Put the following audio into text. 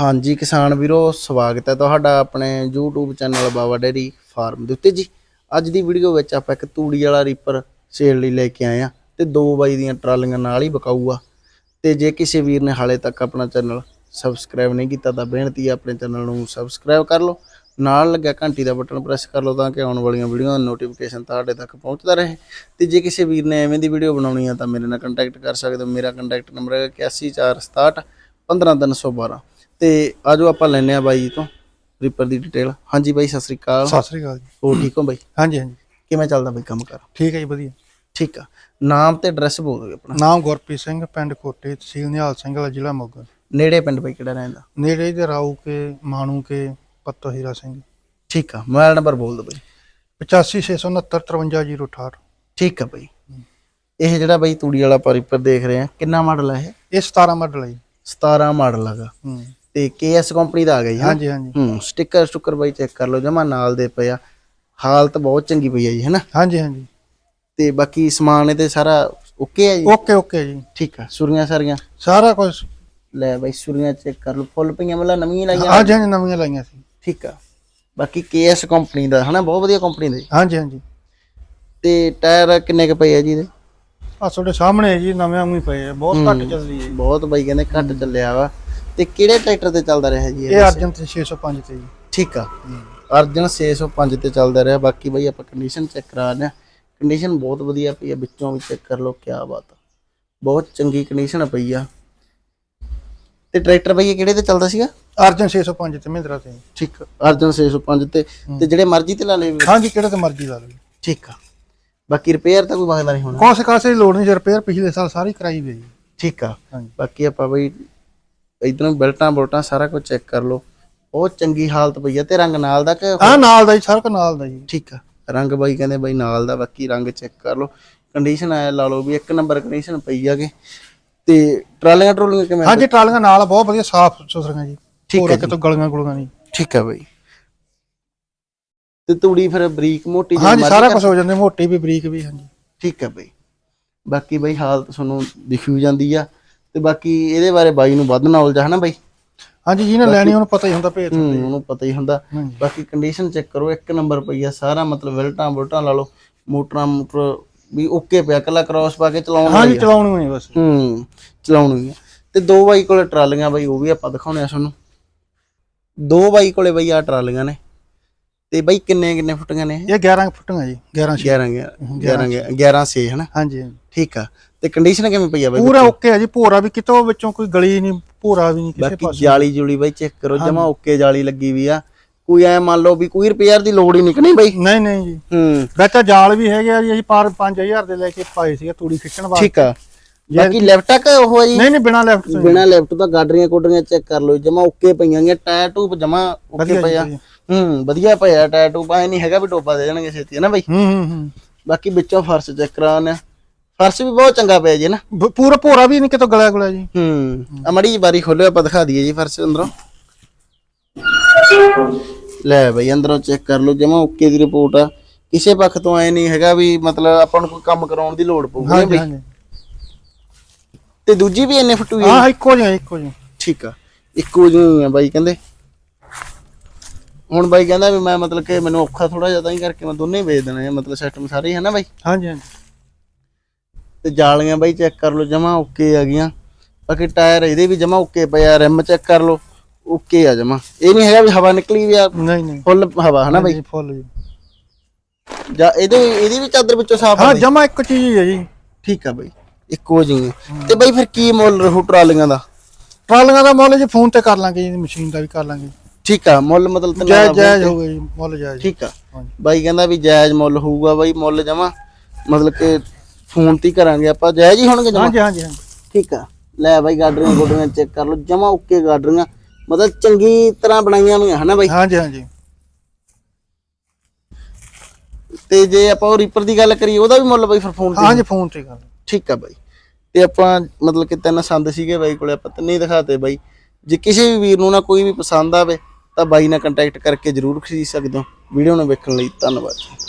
ਹਾਂਜੀ ਕਿਸਾਨ ਵੀਰੋ, ਸਵਾਗਤ ਹੈ ਤੁਹਾਡਾ ਆਪਣੇ YouTube channel Baba dairy farm ਦੇ ਉੱਤੇ ਜੀ। ਅੱਜ ਦੀ ਵੀਡੀਓ ਵਿੱਚ ਆਪਾਂ ਇੱਕ ਤੂੜੀ ਵਾਲਾ ਰੀਪਰ ਸੇਲ ਲਈ ਲੈ ਕੇ ਆਏ ਆ ਤੇ ਦੋ ਬਾਈ ਦੀਆਂ ਟਰਾਲੀਆਂ ਨਾਲ ਹੀ ਬਕਾਊ ਆ ਤੇ ਜੇ ਕਿਸੇ ਵੀਰ ਨੇ ਹਾਲੇ ਤੱਕ ਆਪਣਾ ਚੈਨਲ ਸਬਸਕ੍ਰਾਈਬ ਨਹੀਂ ਕੀਤਾ ਤਾਂ ਬੇਨਤੀ ਹੈ ਆਪਣੇ ਚੈਨਲ ਨੂੰ ਸਬਸਕ੍ਰਾਈਬ ਕਰ ਲਓ। ਨਾਲ ਲੱਗਿਆ ਘੰਟੀ ਦਾ ਬਟਨ ਪ੍ਰੈਸ ਕਰ ਲਓ ਤਾਂ ਕਿ ਆਉਣ ਵਾਲੀਆਂ ਵੀਡੀਓਆਂ ਦਾ ਨੋਟੀਫਿਕੇਸ਼ਨ ਤੁਹਾਡੇ ਤੱਕ ਪਹੁੰਚਦਾ ਰਹੇ। ਤੇ ਜੇ ਕਿਸੇ ਵੀਰ ਨੇ ਐਵੇਂ ਦੀ ਵੀਡੀਓ ਬਣਾਉਣੀ ਆ ਤਾਂ ਮੇਰੇ ਨਾਲ ਕੰਟੈਕਟ ਕਰ ਸਕਦੇ ਹੋ। ਮੇਰਾ ਕੰਟੈਕਟ ਨੰਬਰ ਹੈ 8146 15312 ਤੇ ਆਜੋ ਆਪਾਂ ਲੈਨੇ ਆ ਬਾਈ ਜੀ ਤੋਂ ਰੀਪਰ ਦੀ ਡਿਟੇਲ ਹਾਂਜੀ ਬਾਈ ਸਤਿ ਸ੍ਰੀ ਅਕਾਲ। ਸਤਿ ਸ੍ਰੀ ਅਕਾਲ ਜੀ। ਹੋਰ ਠੀਕ ਹੋ ਬਾਈ? ਹਾਂਜੀ ਹਾਂਜੀ। ਕਿਵੇਂ ਚੱਲਦਾ ਬਾਈ ਕੰਮ ਕਰ ਠੀਕ ਹੈ ਜੀ ਵਧੀਆ। ਠੀਕ ਆ। ਨਾਮ ਤੇ ਐਡਰੈਸ ਬੋਲ ਦਿਓ ਆਪਣਾ। ਨਾਮ ਗੁਰਪ੍ਰੀਤ ਸਿੰਘ ਪਿੰਡ ਕੋਟੇ ਤਹਿਸੀਲ ਨਿਹਾਲ ਸਿੰਘ ਵਾਲਾ ਜ਼ਿਲ੍ਹਾ ਮੋਗਾ। ਨੇੜੇ ਪਿੰਡ ਬਾਈ ਕਿਹੜਾ ਰਹਿੰਦਾ? ਨੇੜੇ ਦੇ ਰਾਊ ਕੇ ਮਾਣੂ ਕੇ ਪੱਤੋ ਹੀਰਾ ਸਿੰਘ। ਠੀਕ ਆ ਮੋਬਾਈਲ ਨੰਬਰ ਬੋਲ ਦਿਓ ਬਾਈ। 8569953068 ਠੀਕ ਆ ਬਾਈ। ਇਹ ਜਿਹੜਾ ਬਾਈ ਤੂੜੀ ਵਾਲਾ ਆਪਾਂ ਰੀਪਰ ਦੇਖ ਰਹੇ ਆ ਕਿੰਨਾ ਮਾਡਲ ਹੈ ਇਹ? ਇਹ 17 ਮਾਡਲ ਹੈ ਜੀ। 17 ਮਾਡਲ ਹੈਗਾ ਹੂੰ। ਤੇ KS ਕੰਪਨੀ ਦਾ ਆ ਗਿਆ ਜੀ ਹਾਂ। ਹਾਂਜੀ ਹਾਂਜੀ। ਹੂੰ ਸਟicker ਸਟੁੱਕਰ ਬਾਈ ਚੈੱਕ ਕਰ ਲਓ ਜਮਾ ਨਾਲ ਦੇ ਪਏ ਆ। ਹਾਲਤ ਬਹੁਤ ਚੰਗੀ ਪਈ ਆ ਜੀ ਹੈਨਾ? ਹਾਂਜੀ ਹਾਂਜੀ। ਤੇ ਬਾਕੀ ਸਮਾਨ ਇਹਦੇ ਸਾਰਾ ਓਕੇ ਆ ਜੀ? ਓਕੇ ਓਕੇ ਜੀ। ਠੀਕ ਆ ਸੁਰੀਆਂ ਸਾਰੀਆਂ? ਸਾਰਾ ਕੁਝ। ਲੈ ਬਾਈ ਸੁਰੀਆਂ ਚੈੱਕ ਕਰ ਲਓ ਫੁੱਲ ਪਈਆਂ ਮਤਲਬ ਨਵੀਆਂ ਲਾਈਆਂ ਹਾਂਜੀ ਹਾਂਜੀ ਨਵੀਆਂ ਲਾਈਆਂ ਸੀ। ਠੀਕ ਆ। ਬਾਕੀ KS ਕੰਪਨੀ ਦਾ ਹਨਾ? ਬਹੁਤ ਵਧੀਆ ਕੰਪਨੀ ਦੇ ਹਾਂਜੀ ਹਾਂਜੀ। ਤੇ ਟਾਇਰ ਕਿੰਨੇ ਕ ਪਏ ਆ ਜੀ ਇਹਦੇ? ਆ ਤੁਹਾਡੇ ਸਾਹਮਣੇ ਹੈ ਜੀ ਨਵੇਂ ਆਮੀ ਪਏ ਆ। ਬਹੁਤ ਘੱਟ ਚੱਲਦੀ ਹੈ ਬਹੁਤ ਬਾਈ ਕਹਿੰਦੇ ਘੱਟ ਚੱਲਿਆ ਵਾ। ਤੇ ਕਿਹੜੇ ਟਰੈਕਟਰ ਤੇ ਚੱਲਦਾ ਰਿਹਾ ਜੀ ਇਹ? ਅਰਜਨ ਤੇ 605 ਤੇ ਜੀ। ਠੀਕ ਆ। ਅਰਜਨ 605 ਤੇ ਚੱਲਦਾ ਰਿਹਾ। ਬਾਕੀ ਬਾਈ ਆਪਾਂ ਕੰਡੀਸ਼ਨ ਚੈੱਕ ਕਰਾ ਰਹੇ ਆ ਕੰਡੀਸ਼ਨ ਬਹੁਤ ਵਧੀਆ ਪਈ ਆ ਵਿੱਚੋਂ ਵੀ ਚੈੱਕ ਕਰ ਲਓ ਕੀ ਬਾਤ ਆ। ਬਹੁਤ ਚੰਗੀ ਕੰਡੀਸ਼ਨ ਪਈ ਆ। ਤੇ ਟਰੈਕਟਰ ਬਾਈ ਇਹ ਕਿਹੜੇ ਤੇ ਚੱਲਦਾ ਸੀਗਾ? ਅਰਜਨ 605 ਤੇ ਮਹਿੰਦਰਾ ਤੇ। ਠੀਕ ਅਰਜਨ 605 ਤੇ। ਤੇ ਜਿਹੜੇ ਮਰਜ਼ੀ ਤੇ ਲਾ ਲੇ ਹਾਂਜੀ ਕਿਹੜੇ ਤੇ ਮਰਜ਼ੀ ਲਾ ਜੀ। ਠੀਕ ਆ। ਬਾਕੀ ਰਿਪੇਅਰ ਤਾਂ ਕੋਈ ਮੰਗਦਾ ਨਹੀਂ ਹੋਣਾ। ਕੋਸੇ ਕਾਸੇ ਲੋੜ ਨਹੀਂ ਰਿਪੇਅਰ ਪਿਛਲੇ ਸਾਲ ਸਾਰੀ ਕਰਾਈ ਹੋਈ ਠੀਕ ਆ। ਬਾਕੀ ਆਪਾਂ ਬਈ ਇਧਰੋਂ ਬੈਲਟਾਂ ਬੋਲਟਾਂ ਸਾਰਾ ਕੁਝ ਚੈੱਕ ਕਰ ਲਓ। ਬਹੁਤ ਚੰਗੀ ਹਾਲਤ ਪਈ ਆ ਤੇ ਰੰਗ ਨਾਲ ਦਾ ਕਿ ਆ ਨਾਲ ਦਾ ਜੀ ਸੜਕ ਨਾਲ ਦਾ ਜੀ। ਠੀਕ ਆ। ਰੰਗ ਬਾਈ ਕਹਿੰਦੇ ਬਾਈ ਨਾਲ ਦਾ ਬਾਕੀ ਰੰਗ ਚੈੱਕ ਕਰ ਲਓ। ਕੰਡੀਸ਼ਨ ਆਇਆ ਲਾ ਲਓ ਵੀ ਇੱਕ ਨੰਬਰ ਕੰਡੀਸ਼ਨ ਪਈ ਆਗੇ ਤੇ ਟਰਾਲੀਆਂ ਟਰੋਲੀਆਂ ਕਿਵੇਂ ਹਾਂਜੀ ਟਰਾਲੀਆਂ ਨਾਲ ਬਹੁਤ ਵਧੀਆ ਸਾਫ਼ ਸੁਥਰੀਆਂ ਜੀ। ਠੀਕ ਹੈ ਹੈ ਕਿਤੋਂ ਗਲੀਆਂ ਗੁਲੀਆਂ ਨਹੀਂ। ਠੀਕ ਆ ਬਾਈ। ਤੇ ਤੂੜੀ ਫਿਰ ਬਰੀਕ ਮੋਟੀ ਹਾਂਜੀ ਸਾਰਾ ਕੁਝ ਹੋ ਜਾਂਦੇ ਮੋਟੀ ਵੀ ਬਰੀਕ ਵੀ ਹਾਂਜੀ। ਠੀਕ ਆ ਬਾਈ। ਬਾਕੀ ਬਾਈ ਹਾਲਤ ਤੁਹਾਨੂੰ ਦਿਖੂ ਜਾਂਦੀ ਆ। ਤੇ ਬਾਕੀ ਇਹਦੇ ਬਾਰੇ ਬਾਈ ਨੂੰ ਵੱਧ ਨੌਲੇਜ ਹੈ ਨਾ ਬਾਈ? ਹਾਂਜੀ ਜਿਹਨੇ ਲੈਣੀ ਉਹਨੂੰ ਪਤਾ ਹੀ ਹੁੰਦਾ ਭੇਤ ਹੂੰ ਉਹਨੂੰ ਪਤਾ ਹੀ ਹੁੰਦਾ। ਬਾਕੀ ਕੰਡੀਸ਼ਨ ਚੈੱਕ ਕਰੋ ਇੱਕ ਨੰਬਰ ਪਈ ਆ ਸਾਰਾ ਮਤਲਬ ਵੈਲਟਾਂ ਬੁਲਟਾਂ ਲਾ ਲਓ ਮੋਟਰਾਂ ਮੋਟਰ ਵੀ ਓਕੇ ਪਿਆ ਕੱਲਾ ਕ੍ਰਾਸ ਪਾ ਕੇ ਚਲਾਉਣ ਹਾਂਜੀ ਵਾਲੀ ਆ। ਚਲਾਉਣੀ ਹੋਈ ਬਸ। ਹੂੰ ਚਲਾਉਣੀ ਆ। ਤੇ ਦੋ ਬਾਈ ਕੋਲੇ ਟਰਾਲੀਆਂ ਬਾਈ ਉਹ ਵੀ ਆਪਾਂ ਦਿਖਾਉਣੇ ਆ ਤੁਹਾਨੂੰ। ਦੋ ਬਾਈ ਕੋਲੇ ਬਾਈ ਆ ਟਰਾਲੀਆਂ ਨੇ। ਤੇ ਬਾਈ ਕਿੰਨੇ ਕਿੰਨੇ ਫੁੱਟੀਆਂ ਨੇ ਇਹ? 11 ਫੁੱਟੀਆਂ ਜੀ 11 ਛੇ। 11 11 11 6 ਹਨਾ ਹਾਂਜੀ। ਠੀਕ ਆ। ਤੇ ਕੰਡੀਸ਼ਨ ਕਿਵੇਂ ਪਈ ਆ ਬਾਈ ਪੂਰਾ ਓਕੇ ਹੈ ਜੀ ਭੋਰਾ ਵੀ ਕਿਤੋਂ ਵਿੱਚੋਂ ਕੋਈ ਗਲੀ ਨਹੀਂ ਭੋਰਾ ਵੀ ਨਹੀਂ ਕਿਸੇ ਬਾਕੀ ਪਾਸੇ। ਜਾਲੀ ਜੁਲੀ ਬਾਈ ਚੈੱਕ ਕਰੋ ਜਮਾ ਓਕੇ ਜਾਲੀ ਲੱਗੀ ਵੀ ਆ। ਕੋਈ ਐ ਮੰਨ ਲਓ ਵੀ ਕੋਈ ਰਿਪੇਅਰ ਦੀ ਲੋੜ ਹੀ ਨਹੀਂ ਬਾਈ। ਨਹੀਂ ਨਹੀਂ ਜੀ। ਹੂੰ। ਵਿੱਚ ਜਾਲ ਵੀ ਹੈਗੇ ਆ ਜੀ ਅਸੀਂ ਪਾਰ 5000 ਦੇ ਲੈ ਕੇ ਪਾਏ ਸੀਗੇ ਤੂੜੀ ਖਿੱਚਣ ਵਾਸਤੇ। ਠੀਕ ਆ। ਬਾਕੀ ਲੈਫਟ ਤੱਕ ਉਹ ਆ ਜੀ? ਨਹੀਂ ਨਹੀਂ ਬਿਨਾ ਲੈਫਟ ਤੋਂ। ਬਿਨਾ ਲੈਫਟ ਤੋਂ ਗਾਡਰੀਆਂ ਕੋਡਰੀਆਂ ਚੈੱਕ ਕਰ ਲਓ ਜਮਾ ਓਕੇ ਪਈਆਂ ਗੀਆਂ ਟਾਇਰ ਟੂਬ ਜਮਾ ਓਕੇ ਵਧੀਆ ਜੀ, ਪਿਆ ਵਧੀਆ। ਹੂੰ ਵਧੀਆ ਪਿਆ ਟਾਇਰ ਟੂਬ ਐ ਨਹੀਂ ਹੈਗਾ ਵੀ ਟੋਪਾ ਦੇ ਜਾਣਗੇ ਛੇਤੀ ਹੈ ਨਾ ਬਾਈ? ਹੂੰ ਹੂੰ ਹੂੰ। ਬਾਕੀ ਵਿੱਚੋਂ ਫਰਸ਼ ਚੈੱਕ ਕਰਾਉਣਾ ਫਰਸ਼ ਵੀ ਬਹੁਤ ਚੰਗਾ ਪਿਆ ਜੀ ਨਾ। ਬ- ਪੂਰਾ ਭੋਰਾ ਵੀ ਨਹੀਂ ਕਿਤੋਂ ਗਲਿਆ ਗੁਲਿਆ ਜੀ। ਹੂੰ ਆ ਮੜੀ ਜੀ ਬਾਰੀ ਖੋਲਿਓ ਆਪਾਂ ਦਿਖਾ ਦਈਏ ਜੀ ਫਰਸ਼ ਅੰਦਰੋਂ। ਲੈ ਬਈ ਅੰਦਰੋਂ ਚੈੱਕ ਕਰ ਲਓ ਜਮਾ ਓਕੇ ਦੀ ਰਿਪੋਰਟ ਆ। ਕਿਸੇ ਪੱਖ ਤੋਂ ਐ ਨਹੀਂ ਹੈਗਾ ਵੀ ਮਤਲਬ ਆਪਾਂ ਨੂੰ ਕੋਈ ਕੰਮ ਕਰਾਉਣ ਦੀ ਲੋੜ ਪਊਗੀ ਹਾਂਜੀ ਬਈ। ਤੇ ਦੂਜੀ ਵੀ ਇੰਨੇ ਫਟੂ ਹੈ ਹਾਂ ਇੱਕੋ ਜਿਹਾ ਇੱਕੋ ਜਿਹਾ ਠੀਕ ਆ ਇੱਕੋ ਜਿਹੀ ਆ ਬਾਈ ਕਹਿੰਦੇ। ਹੁਣ ਬਾਈ ਕਹਿੰਦਾ ਵੀ ਮੈਂ ਮਤਲਬ ਕਿ ਮੈਨੂੰ ਔਖਾ ਥੋੜਾ ਜਿਹਾ ਤਾਂ ਹੀ ਕਰਕੇ ਮੈਂ ਦੋਨੇ ਹੀ ਵੇਚ ਦੇਣੇ ਆ ਮਤਲਬ ਸਿਸਟਮ ਸਾਰੇ ਹੀ ਹੈ ਨਾ ਬਾਈ? ਹਾਂਜੀ ਹਾਂਜੀ। ਤੇ ਜਾਲੀਆਂ ਬਾਈ ਚੈੱਕ ਕਰ ਲਓ ਜਮਾ ਓਕੇ ਆ ਗਈਆਂ। ਬਾਕੀ ਟਾਇਰ ਇਹਦੇ ਵੀ ਜਮਾ ਓਕੇ ਪਿਆ ਰਿਮ ਚੈੱਕ ਕਰ ਲਓ ਓਕੇ ਆ ਜਮਾ। ਇਹ ਨਹੀਂ ਹੈਗਾ ਵੀ ਹਵਾ ਨਿਕਲੀ ਵੀ ਆ ਨਹੀਂ ਨਹੀਂ। ਫੁੱਲ ਹਵਾ ਹੈ ਨਾ ਬਾਈ? ਜੀ ਫੁੱਲ ਜੀ। ਜਾਂ ਇਹਦੇ ਇਹਦੀ ਵੀ ਚਾਦਰ ਵਿੱਚੋਂ ਸਾਫ਼ ਹਾਂ? ਜਮਾ ਇੱਕ ਚੀਜ਼ ਹੀ ਹੈ ਜੀ। ਠੀਕ ਆ ਬਾਈ ਇੱਕੋ ਜਿਹੀ ਤੇ ਬਾਈ ਫਿਰ ਕੀ ਮੁੱਲ ਰਹੂ ਟਰਾਲੀਆਂ ਦਾ? ਟਰਾਲੀਆਂ ਦਾ ਮੁੱਲ ਜੀ ਫੋਨ ਤੇ ਕਰ ਲਾਂਗੇ ਜੀ ਮਸ਼ੀਨ ਦਾ ਵੀ ਕਰ ਲਾਂਗੇ। ਠੀਕ ਆ ਮੁੱਲ ਮਤਲਬ ਤਿੰਨਾਂ ਜਾਇਜ਼ ਜਾਇਜ਼ ਹੋਊਗਾ ਜੀ ਮੁੱਲ ਜਾਇਜ਼। ਠੀਕ ਆ। ਬਾਈ ਕਹਿੰਦਾ ਵੀ ਜਾਇਜ਼ ਮੁੱਲ ਹੋਊਗਾ ਬਾਈ ਮੁੱਲ ਜਮਾ। ਮਤਲਬ ਕਿ ਫੋਨ ਤੇ ਹੀ ਕਰਾਂਗੇ ਆਪਾਂ। ਜਾਇਜ਼ ਹੀ ਹੋਣਗੇ ਜਮਾ? ਹਾਂਜੀ ਹਾਂਜੀ ਹਾਂਜੀ। ਠੀਕ ਆ। ਲੈ ਬਾਈ ਗਾਡਰੀਆਂ ਗੋਡਰੀਆਂ ਚੈੱਕ ਕਰ ਲਓ। ਜਮਾ ਓਕੇ ਗਾਡਰੀਆਂ। ਮਤਲਬ ਚੰਗੀ ਤਰ੍ਹਾਂ ਬਣਾਈਆਂ ਹੋਈਆਂ ਹਨਾ ਬਾਈ? ਹਾਂਜੀ ਹਾਂਜੀ। ਤੇ ਜੇ ਆਪਾਂ ਉਹ ਰੀਪਰ ਦੀ ਗੱਲ ਕਰੀਏ ਉਹਦਾ ਵੀ ਮੁੱਲ ਬਾਈ ਫਿਰ ਫੋਨ ਤੇ ਹਾਂਜੀ ਫੋਨ ਤੇ ਲਾਂਗੇ। ਠੀਕ ਆ ਬਾਈ। ਤੇ ਆਪਾਂ ਮਤਲਬ ਕਿ ਤਿੰਨ ਸੰਦ ਸੀਗੇ ਬਾਈ ਕੋਲੇ ਆਪਾਂ ਤਿੰਨੇ ਹੀ ਦਿਖਾਤੇ ਬਾਈ। ਜੇ ਕਿਸੇ ਵੀ ਵੀਰ ਨੂੰ ਨਾ ਕੋਈ ਵੀ ਪਸੰਦ ਆਵੇ ਤਾਂ ਬਾਈ ਨਾਲ ਕੰਟੈਕਟ ਕਰਕੇ ਜਰੂਰ ਖਰੀਦ ਸਕਦੇ ਹੋ। ਵੀਡੀਓ ਨੂੰ ਵੇਖਣ ਲਈ ਧੰਨਵਾਦ। ਜੀ